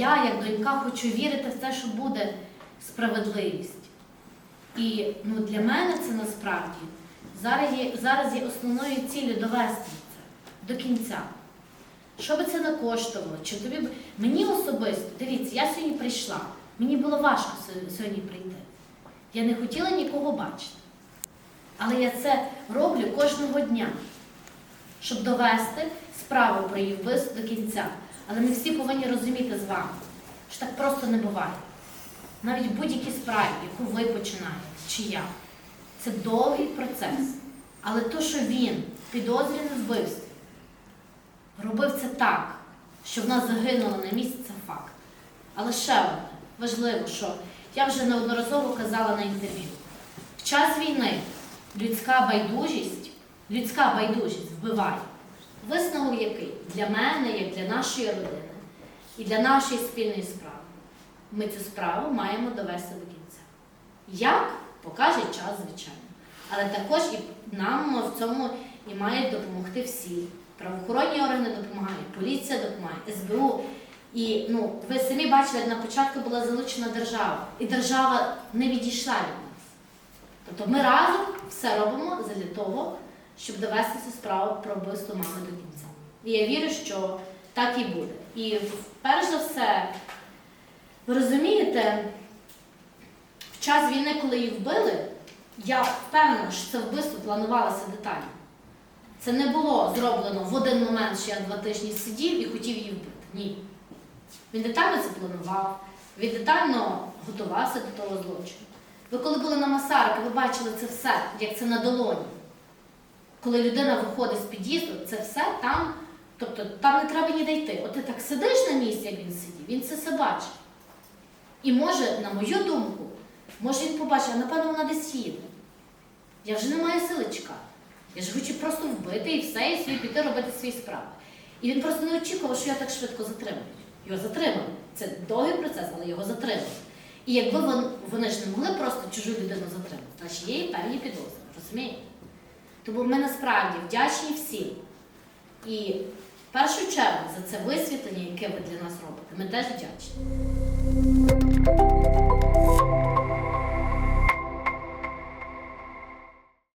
я, як донька, хочу вірити в те, що буде справедливість. І ну, для мене це насправді зараз є, зараз є основною ціллю довести це до кінця. Що би це не коштувало? Чи тобі б... Мені особисто, дивіться, я сьогодні прийшла. Мені було важко сьогодні прийти. Я не хотіла нікого бачити. Але я це роблю кожного дня, щоб довести справу про її вбивство до кінця. Але ми всі повинні розуміти з вами, що так просто не буває. Навіть в будь-якій справі, яку ви починаєте, чи я, це довгий процес. Але то, що він підозрює вбивстві, робив це так, що в нас загинуло на місці, це факт. Але ще одне важливо, що я вже неодноразово казала на інтерв'ю. В час війни людська байдужість, людська байдужість вбиває. Висновок який для мене, як для нашої родини і для нашої спільної справи. Ми цю справу маємо довести до кінця. Як покаже час, звичайно. Але також і нам в цьому і мають допомогти всі. Правоохоронні органи допомагають, поліція допомагає, СБУ. І ну, ви самі бачили, на початку була залучена держава, і держава не відійшла від нас. Тобто ми разом все робимо для того, щоб довести цю справу про вбивство мами до кінця. І я вірю, що так і буде. І перш за все, ви розумієте, в час війни, коли її вбили, я впевнена, що це вбивство планувалося детально. Це не було зроблено в один момент, що я два тижні сидів і хотів її вбити. Ні. Він детально це планував, він детально готувався до того злочину. Ви коли були на Масарика, ви бачили це все, як це на долоні. Коли людина виходить з під'їзду, це все там, тобто там не треба ніде йти. От ти так сидиш на місці, як він сидів, він це все бачить. І може, на мою думку, може він побачив, а напевно вона десь їде. Я вже не маю сили чекати. Я ж хочу просто вбити і все, і собі піти робити свої справи. І він просто не очікував, що я так швидко затримую. Його затримали. Це довгий процес, але його затримали. І якби вон- вони ж не могли просто чужу людину затримати, значить є і певні підозри, розумієте? Тому ми насправді вдячні всім. І в першу чергу за це висвітлення, яке ви для нас робите, ми теж вдячні.